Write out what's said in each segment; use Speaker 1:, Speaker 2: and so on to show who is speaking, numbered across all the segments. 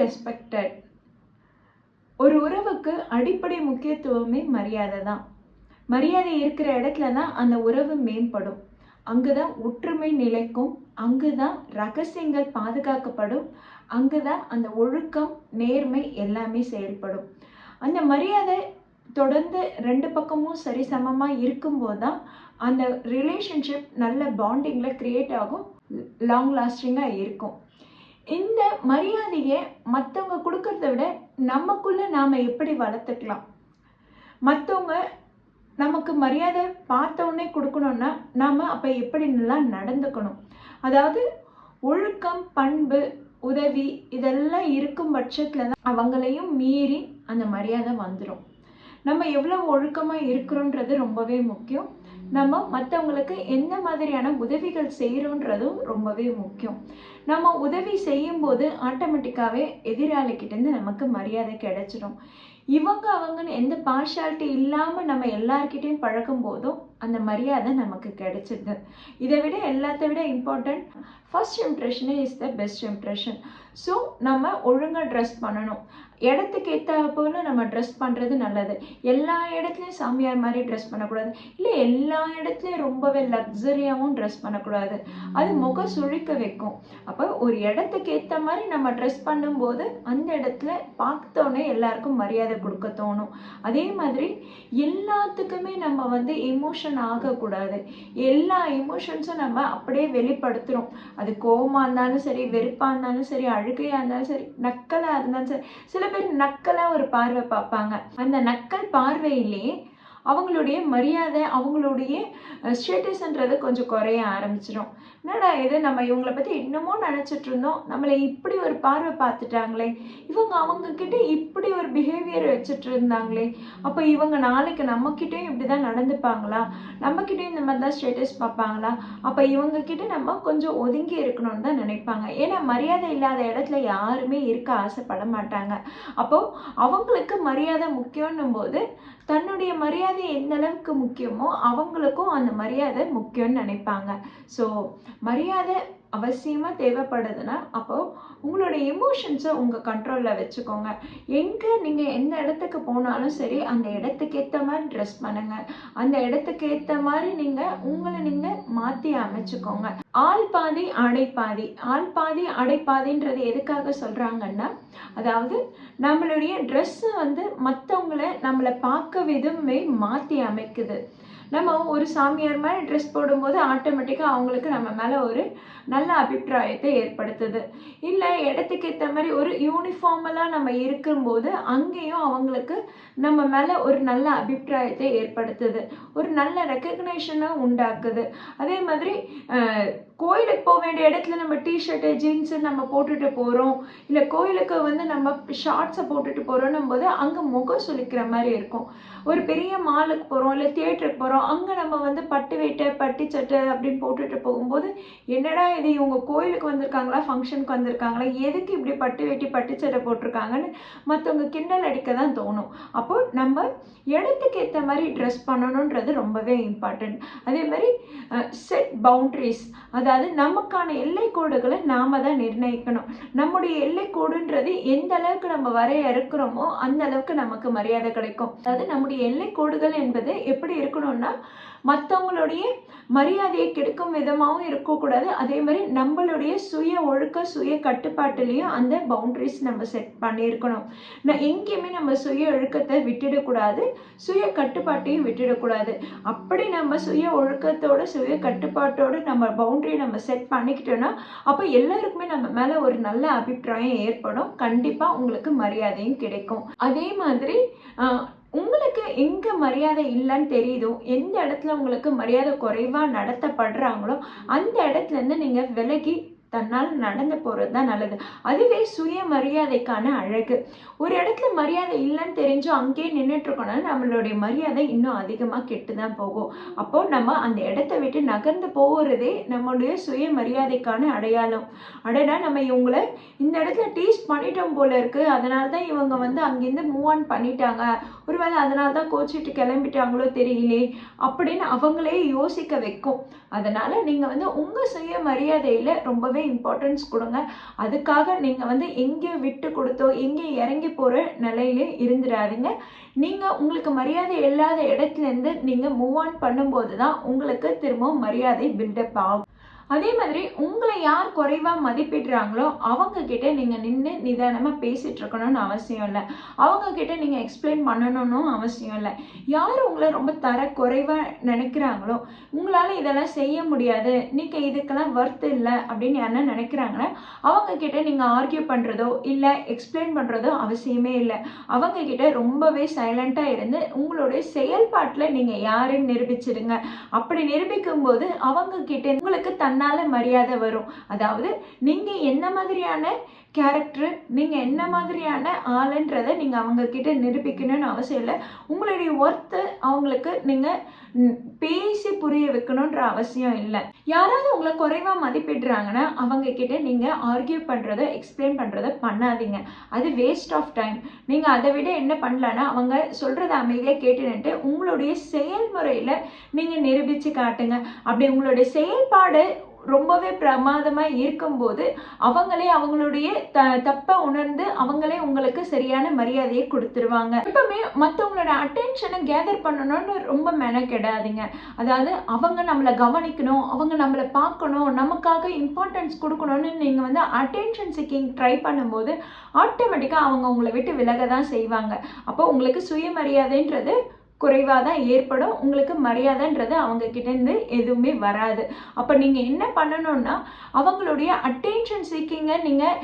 Speaker 1: Respected ஒரு உறவுக்கு அடிப்படை முக்கியத்துவமே மரியாதை தான் மரியாதை இருக்கிற இடத்துல தான் அந்த உறவு மேம்படும். அங்குதான் ஒற்றுமை நிலைக்கும் அங்குதான் ரகசியங்கள் பாதுகாக்கப்படும் அங்குதான் அந்த ஒழுக்கம் நேர்மை எல்லாமே செயல்படும். அந்த மரியாதை தொடர்ந்து ரெண்டு பக்கமும் சரிசமமாக இருக்கும்போது தான் அந்த ரிலேஷன்ஷிப் நல்ல பாண்டிங்கில் க்ரியேட் ஆகும் லாங் லாஸ்டிங்காக இருக்கும். இந்த மரியாதையை மற்றவங்க கொடுக்கறத விட நமக்குள்ளே நாம் எப்படி வளர்த்துக்கலாம்? மற்றவங்க நமக்கு மரியாதை பார்த்தோன்னே கொடுக்கணும்னா நாம் அப்போ எப்படின்னெல்லாம் நடந்துக்கணும்? அதாவது ஒழுக்கம் பண்பு உதவி இதெல்லாம் இருக்கும் பட்சத்தில் தான் அவங்களையும் மீறி அந்த மரியாதை வந்துடும் நம்ம எவ்வளோ ஒழுக்கமாக இருக்கிறோன்றது ரொம்பவே முக்கியம். நம்ம மற்றவங்களுக்கு என்ன மாதிரியான உதவிகள் செய்கிறோன்றதும் ரொம்பவே முக்கியம். நம்ம உதவி செய்யும்போது ஆட்டோமேட்டிக்காகவே எதிராளிக்கிட்டேருந்து நமக்கு மரியாதை கிடைச்சிடும் இவங்க அவங்கன்னு எந்த பார்ஷாலிட்டி இல்லாமல் நம்ம எல்லார்கிட்டையும் பழகும் போதும் அந்த மரியாதை நமக்கு கிடைச்சிடுது இதை விட எல்லாத்த விட important first இம்ப்ரெஷனே is the best impression so நம்ம ஒழுங்காக ட்ரெஸ் பண்ணணும். இடத்துக்கு ஏற்ற போல நம்ம ட்ரெஸ் பண்ணுறது நல்லது. எல்லா இடத்துலையும் சாமியார் மாதிரி ட்ரெஸ் பண்ணக்கூடாது. இல்லை எல்லா இடத்துலையும் ரொம்பவே லக்ஸரியாகவும் ட்ரெஸ் பண்ணக்கூடாது. அது முகம் சுழிக்க வைக்கும். அப்போ ஒரு இடத்துக்கு ஏற்ற மாதிரி நம்ம ட்ரெஸ் பண்ணும்போது அந்த இடத்துல பார்த்தோன்னே எல்லாருக்கும் மரியாதை கொடுக்க தோணும். அதே மாதிரி எல்லாத்துக்குமே நம்ம வந்து எமோஷன் ஆகக்கூடாது. எல்லா எமோஷன்ஸும் நம்ம அப்படியே வெளிப்படுத்துகிறோம் அது கோவமாக இருந்தாலும் சரி வெறுப்பாக இருந்தாலும் சரி அழுகையாக இருந்தாலும் சரி நக்கலாக இருந்தாலும் சரி சில பேர் நக்கலாக ஒரு பார்வை பார்ப்பாங்க. அந்த நக்கல் பார்வையிலேயே அவங்களுடைய மரியாதை அவங்களுடைய ஸ்டேட்டஸ்ன்றது கொஞ்சம் குறைய ஆரம்பிச்சிடும் என்னடா இது? நம்ம இவங்கள பற்றி இன்னமும் நினச்சிட்டு இருந்தோம். நம்மளை இப்படி ஒரு பார்வை பார்த்துட்டாங்களே. இவங்க அவங்கக்கிட்ட இப்படி ஒரு பிஹேவியர் வச்சுட்டு இருந்தாங்களே. அப்போ இவங்க நாளைக்கு நம்மக்கிட்டேயும் இப்படி தான் நடந்துப்பாங்களா? நம்மக்கிட்டேயும் இந்த மாதிரி தான் ஸ்டேட்டஸ் பார்ப்பாங்களா? அப்போ இவங்கக்கிட்ட நம்ம கொஞ்சம் ஒதுங்கி இருக்கணும்னு தான் நினைப்பாங்க. ஏன்னா மரியாதை இல்லாத இடத்துல யாருமே இருக்க ஆசைப்பட மாட்டாங்க. அப்போது அவங்களுக்கு மரியாதை முக்கியம்னும் போது தன்னுடைய மரியாதை எந்த அளவுக்கு முக்கியமோ அவங்களுக்கும் அந்த மரியாதை முக்கியம்னு நினைப்பாங்க. ஸோ மரியாதை அவசியமாக தேவைப்படுதுன்னா அப்போது உங்களோட எமோஷன்ஸை உங்கள் கண்ட்ரோலில் வச்சுக்கோங்க. எங்கே நீங்கள் எந்த இடத்துக்கு போனாலும் சரி அந்த இடத்துக்கு ஏற்ற மாதிரி ட்ரெஸ் பண்ணுங்கள் அந்த இடத்துக்கு ஏற்ற மாதிரி நீங்கள் உங்களை நீங்கள் மாற்றி அமைச்சுக்கோங்க. ஆள் பாதி அடைப்பாதி ஆள் பாதி அடைப்பாதின்றது எதுக்காக சொல்கிறாங்கன்னா அதாவது நம்மளுடைய ட்ரெஸ்ஸு வந்து மற்றவங்களை நம்மளை பார்க்க விதமே மாற்றி அமைக்குது. நம்ம ஒரு சாமியார் மாதிரி ட்ரெஸ் போடும்போது ஆட்டோமேட்டிக்காக அவங்களுக்கு நம்ம மேலே ஒரு நல்ல அபிப்பிராயத்தை ஏற்படுத்துது. இல்லை இடத்துக்கு ஏற்ற மாதிரி ஒரு யூனிஃபார்மலாக நம்ம இருக்கும்போது அங்கேயும் அவங்களுக்கு நம்ம மேலே ஒரு நல்ல அபிப்பிராயத்தை ஏற்படுத்துது. ஒரு நல்ல ரெக்கக்னேஷனை உண்டாக்குது. அதே மாதிரி கோயிலுக்கு போக வேண்டிய இடத்துல நம்ம டிஷர்ட்டு ஜீன்ஸு நம்ம போட்டுட்டு போகிறோம் இல்லை கோயிலுக்கு வந்து நம்ம ஷார்ட்ஸை போட்டுட்டு போகிறோன்னும் போது அங்கே முகம் சுழிக்கிற மாதிரி இருக்கும். ஒரு பெரிய மாலுக்கு போகிறோம் இல்லை தியேட்டருக்கு போகிறோம் அங்கே நம்ம வந்து பட்டு வேட்டை பட்டு சட்டை அப்படின்னு போட்டுட்டு போகும்போது என்னடா இது இவங்க கோயிலுக்கு வந்திருக்காங்களா ஃபங்க்ஷனுக்கு வந்திருக்காங்களா எதுக்கு இப்படி பட்டு வேட்டி பட்டு சட்டை போட்டிருக்காங்கன்னு மற்றவங்க கிண்டல் அடிக்க தான் தோணும். அப்போ நம்ம இடத்துக்கு ஏற்ற மாதிரி ட்ரெஸ் பண்ணணுன்றது ரொம்பவே இம்பார்ட்டன்ட் அதே மாதிரி செட் பவுண்ட்ரிஸ் அது அதாவது நமக்கான எல்லை கோடுகளை நாம தான் நிர்ணயிக்கணும். நம்முடைய எல்லை கோடுன்றது எந்த அளவுக்கு நம்ம வரையறுக்கிறோமோ அந்த அளவுக்கு நமக்கு மரியாதை கிடைக்கும். அதாவது நம்முடைய எல்லை கோடுகள் என்பது எப்படி இருக்கணும்னா மற்றவங்களுடைய மரியாதையை கெடுக்கும் விதமாகவும் இருக்கக்கூடாது. அதே மாதிரி நம்மளுடைய சுய ஒழுக்க சுய கட்டுப்பாட்டுலேயும் அந்த பவுண்ட்ரிஸ் நம்ம செட் பண்ணியிருக்கணும். நான் எங்கேயுமே நம்ம சுய ஒழுக்கத்தை விட்டுடக்கூடாது. சுய கட்டுப்பாட்டையும் விட்டுடக்கூடாது. அப்படி நம்ம சுய ஒழுக்கத்தோட சுய கட்டுப்பாட்டோட நம்ம பவுண்ட்ரியை நம்ம செட் பண்ணிக்கிட்டோன்னா அப்போ எல்லாருக்குமே நம்ம மேலே ஒரு நல்ல அபிப்பிராயம் ஏற்படும். கண்டிப்பாக உங்களுக்கு மரியாதையும் கிடைக்கும். அதே மாதிரி உங்களுக்கு எங்கே மரியாதை இல்லைன்னு தெரியுதோ எந்த இடத்துல உங்களுக்கு மரியாதை குறைவாக நடத்தப்படுறாங்களோ அந்த இடத்துல இருந்து நீங்கள் விலகி தன்னால் நடந்து போகிறது தான் நல்லது. அதுவே சுய மரியாதைக்கான அழகு. ஒரு இடத்துல மரியாதை இல்லைன்னு தெரிஞ்சும் அங்கேயே நின்றுட்டுருக்கோம்னா நம்மளுடைய மரியாதை இன்னும் அதிகமாக கெட்டு தான் போகும். அப்போது நம்ம அந்த இடத்த விட்டு நகர்ந்து போகிறதே நம்மளுடைய சுய மரியாதைக்கான அடையாளம். அடடா நம்ம இவங்கள இந்த இடத்துல டீஸ் பண்ணிட்டோம் போல இருக்கு. அதனால தான் இவங்க வந்து அங்கேருந்து மூவ் ஆன் பண்ணிட்டாங்க. ஒருவேளை அதனால தான் கோச்சிட்டு கிளம்பிட்டாங்களோ தெரியலே அப்படின்னு அவங்களே யோசிக்க வைக்கும். அதனால் நீங்கள் வந்து உங்கள் சுய மரியாதையில் ரொம்பவே இம்பார்ட்டன்ஸ் கொடுங்க. அதுக்காக நீங்கள் வந்து எங்கே விட்டு கொடுத்தோ எங்கே இறங்கி போகிற நிலையிலே இருந்துடாதீங்க. நீங்கள் உங்களுக்கு மரியாதை இல்லாத இடத்துலேருந்து நீங்கள் மூவ் ஆன் பண்ணும்போது தான் உங்களுக்கு திரும்பவும் மரியாதை பில்டப் ஆகும். அதே மாதிரி உங்களை யார் குறைவாக மதிப்பிடுறாங்களோ அவங்கக்கிட்ட நீங்கள் நின்று நிதானமாக பேசிகிட்டு இருக்கணும்னு அவசியம் இல்லை. அவங்கக்கிட்ட நீங்கள் எக்ஸ்பிளைன் பண்ணணும்னு அவசியம் இல்லை. யார் உங்களை ரொம்ப தர குறைவாக நினைக்கிறாங்களோ உங்களால் இதெல்லாம் செய்ய முடியாது நீங்கள் இதுக்கெல்லாம் ஒர்த் இல்லை அப்படின்னு யாருன்னா நினைக்கிறாங்களோ அவங்கக்கிட்ட நீங்கள் ஆர்கியூ பண்ணுறதோ இல்லை எக்ஸ்பிளைன் பண்ணுறதோ அவசியமே இல்லை. அவங்கக்கிட்ட ரொம்பவே சைலண்ட்டாக இருந்து உங்களுடைய செயல்பாட்டில் நீங்கள் யாருன்னு நிரூபிச்சிடுங்க. அப்படி நிரூபிக்கும் போது உங்களுக்கு தன் தன்னால் மரியாதை வரும். அதாவது நீங்கள் என்ன மாதிரியான கேரக்டரு நீங்கள் என்ன மாதிரியான ஆளுன்றதை நீங்கள் அவங்கக்கிட்ட நிரூபிக்கணும்னு அவசியம் இல்லை. உங்களுடைய ஒர்த்து அவங்களுக்கு நீங்கள் பேசி புரிய வைக்கணுன்ற அவசியம் இல்லை. யாராவது உங்களை குறைவாக மதிப்பிடுறாங்கன்னா அவங்கக்கிட்ட நீங்கள் ஆர்கியூ பண்ணுறதை எக்ஸ்பிளைன் பண்ணுறதை பண்ணாதீங்க. அது வேஸ்ட் ஆஃப் டைம் நீங்கள் அதை விட என்ன பண்ணலன்னா அவங்க சொல்கிறத அமைதியாக கேட்டுன்ட்டு உங்களுடைய செயல்முறையில் நீங்கள் நிரூபித்து காட்டுங்க. அப்படி உங்களுடைய செயல்பாடு ரொம்பவே பிரமாதமாக இருக்கும்போது அவங்களே அவங்களுடைய த தப்பை உணர்ந்து அவங்களே உங்களுக்கு சரியான மரியாதையை கொடுத்துருவாங்க. எப்பவுமே மற்றவங்களோட அட்டென்ஷனை கேதர் பண்ணணும்னு ரொம்ப மெனக்கெடாதீங்க. அதாவது அவங்க நம்மளை கவனிக்கணும் அவங்க நம்மளை பார்க்கணும் நமக்காக இம்பார்ட்டன்ஸ் கொடுக்கணும்னு நீங்கள் வந்து அட்டென்ஷன் சிக்கிங் ட்ரை பண்ணும்போது ஆட்டோமேட்டிக்காக அவங்க உங்களை விட்டு விலக தான் செய்வாங்க. அப்போ உங்களுக்கு சுயமரியாதைன்றது குறைவாக தான் ஏற்படும். உங்களுக்கு மரியாதைன்றது அவங்க கிட்டேருந்து எதுவுமே வராது. அப்போ நீங்கள் என்ன பண்ணணும்னா அவங்களுடைய அட்டென்ஷன் சீக்கிங்கை நீங்கள்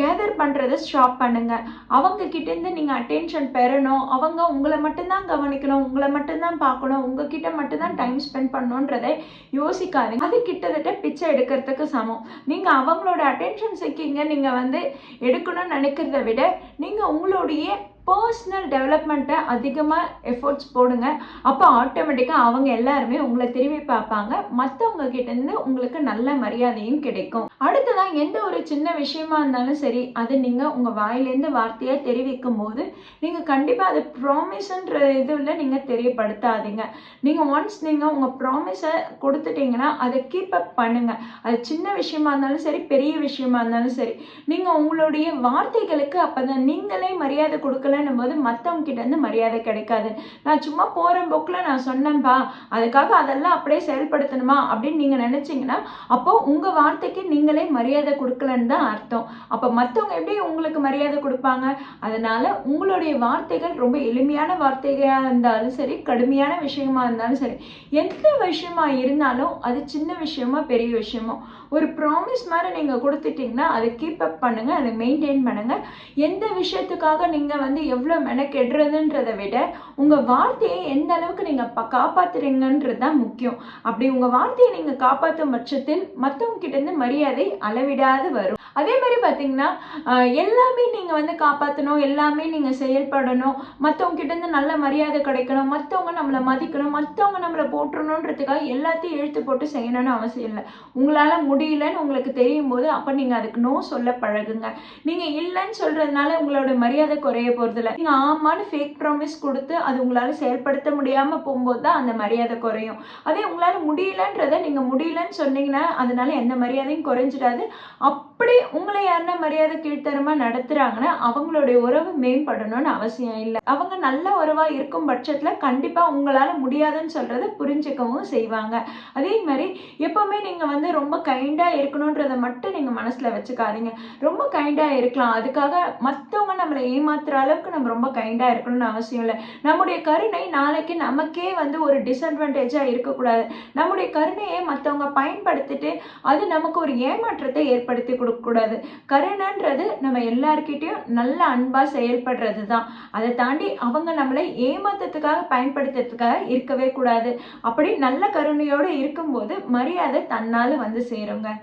Speaker 1: கேதர் பண்ணுறதை ஸ்டாப் பண்ணுங்கள் அவங்க கிட்டேருந்து நீங்கள் அட்டென்ஷன் பெறணும். அவங்க உங்களை மட்டும்தான் கவனிக்கணும். உங்களை மட்டும்தான் பார்க்கணும். உங்ககிட்ட மட்டும்தான் டைம் ஸ்பெண்ட் பண்ணணுன்றதை யோசிக்காதீங்க. அது கிட்டத்தட்ட பிச்சை எடுக்கிறதுக்கு சமம். நீங்கள் அவங்களோட அட்டென்ஷன் சீக்கிங்கை நீங்கள் வந்து எடுக்கணும்னு நினைக்கிறத விட நீங்கள் உங்களுடைய பர்சனல் டெவலப்மெண்ட்டை அதிகமாக எஃபோர்ட்ஸ் போடுங்க. அப்போ ஆட்டோமேட்டிக்காக அவங்க எல்லாருமே உங்களை திரும்பி பார்ப்பாங்க. மற்றவங்க கிட்டேருந்து உங்களுக்கு நல்ல மரியாதையும் கிடைக்கும். அடுத்ததான் எந்த ஒரு சின்ன விஷயமா இருந்தாலும் சரி அது நீங்கள் உங்கள் வாயிலேருந்து வார்த்தையாக தெரிவிக்கும் போது நீங்கள் கண்டிப்பாக அது ப்ராமிஸ்ன்ற இதில் நீங்கள் தெரியப்படுத்தாதீங்க. நீங்கள் ஒன்ஸ் நீங்கள் உங்கள் ப்ராமிஸை கொடுத்துட்டீங்கன்னா அதை கீப் அப் பண்ணுங்கள் அது சின்ன விஷயமா இருந்தாலும் சரி பெரிய விஷயமா இருந்தாலும் சரி நீங்கள் உங்களுடைய வார்த்தைகளுக்கு அப்போ தான் நீங்களே மரியாதை கொடுக்கல சொல்லணும் போது மற்றவங்க கிட்டேருந்து மரியாதை கிடைக்காது. நான் சும்மா போகிற போக்கில் நான் சொன்னேன்ப்பா அதுக்காக அதெல்லாம் அப்படியே செயல்படுத்தணுமா அப்படின்னு நீங்கள் நினச்சிங்கன்னா அப்போ உங்கள் வார்த்தைக்கு நீங்களே மரியாதை கொடுக்கலன்னு தான் அர்த்தம். அப்போ மற்றவங்க எப்படி உங்களுக்கு மரியாதை கொடுப்பாங்க? அதனால உங்களுடைய வார்த்தைகள் ரொம்ப எளிமையான வார்த்தைகளாக இருந்தாலும் சரி கடுமையான விஷயமா இருந்தாலும் சரி எந்த விஷயமா இருந்தாலும் அது சின்ன விஷயமா பெரிய விஷயமோ ஒரு ப்ராமிஸ் மாதிரி நீங்கள் கொடுத்துட்டிங்கன்னா அதை கீப் அப் பண்ணுங்கள் அதை மெயின்டைன் பண்ணுங்கள் எந்த விஷயத்துக்காக நீங்கள் வந்து எவ்வளோ மெனக்கெடுறதுன்றதை விட உங்கள் வார்த்தையை எந்த அளவுக்கு நீங்கள் ப காப்பாற்றுறீங்கன்றது தான் முக்கியம். அப்படி உங்கள் வார்த்தையை நீங்கள் காப்பாற்றும் பட்சத்தில் மற்றவங்க கிட்டேருந்து மரியாதை அளவிடாது வரும். அதே மாதிரி பார்த்தீங்கன்னா எல்லாமே நீங்கள் வந்து காப்பாற்றணும் எல்லாமே நீங்கள் செயல்படணும். மற்றவங்க கிட்டேருந்து நல்ல மரியாதை கிடைக்கணும் மற்றவங்க நம்மளை மதிக்கணும் மற்றவங்க நம்மளை போற்றணுன்றதுக்காக எல்லாத்தையும் எழுத்து போட்டு செய்யணும்னு அவசியம் இல்லை. உங்களால் முடியலன்னு உங்களுக்கு தெரியும் போது அப்போ நீங்கள் அதுக்கு நோ சொல்ல பழகுங்க. நீங்கள் இல்லைன்னு சொல்கிறதுனால உங்களோட மரியாதை குறைய போகிறதில்ல நீங்கள் ஆமான்னு ஃபேக் ப்ராமிஸ் கொடுத்து அது உங்களால் செயல்படுத்த முடியாமல் போகும்போது தான் அந்த மரியாதை குறையும். அதே உங்களால் முடியலன்றதை நீங்கள் முடியலன்னு சொன்னீங்கன்னா அதனால எந்த மரியாதையும் குறைஞ்சிடாது. அப்படி உங்களை யாருன்னா மரியாதை கீழ்த்தரமாக நடத்துகிறாங்கன்னா அவங்களுடைய உறவு மேம்படணும்னு அவசியம் இல்லை. அவங்க நல்ல உறவாக இருக்கும் பட்சத்தில் கண்டிப்பாக உங்களால் முடியாதுன்னு சொல்கிறத புரிஞ்சுக்கவும் செய்வாங்க. அதே மாதிரி எப்போவுமே நீங்கள் வந்து ரொம்ப கை கைண்டாக இருக்கணுன்றதை மட்டும் நீங்கள் மனசில் வச்சுக்காதீங்க. ரொம்ப கைண்டாக இருக்கலாம். அதுக்காக மற்றவங்க நம்மளை ஏமாத்துற அளவுக்கு நம்ம ரொம்ப கைண்டாக இருக்கணும்னு அவசியம் இல்லை. நம்முடைய கருணை நாளைக்கு நமக்கே வந்து ஒரு டிஸ்அட்வான்டேஜாக இருக்கக்கூடாது. நம்முடைய கருணையை மற்றவங்க பயன்படுத்திட்டு அது நமக்கு ஒரு ஏமாற்றத்தை ஏற்படுத்தி கொடுக்கக்கூடாது. கருணைன்றது நம்ம எல்லார்கிட்டையும் நல்ல அன்பாக செயல்படுறது தான் அதை தாண்டி அவங்க நம்மளை ஏமாத்தத்துக்காக பயன்படுத்துறதுக்காக இருக்கவே கூடாது. அப்படி நல்ல கருணையோடு இருக்கும்போது மரியாதை தன்னால் வந்து சேரும். 用嘅。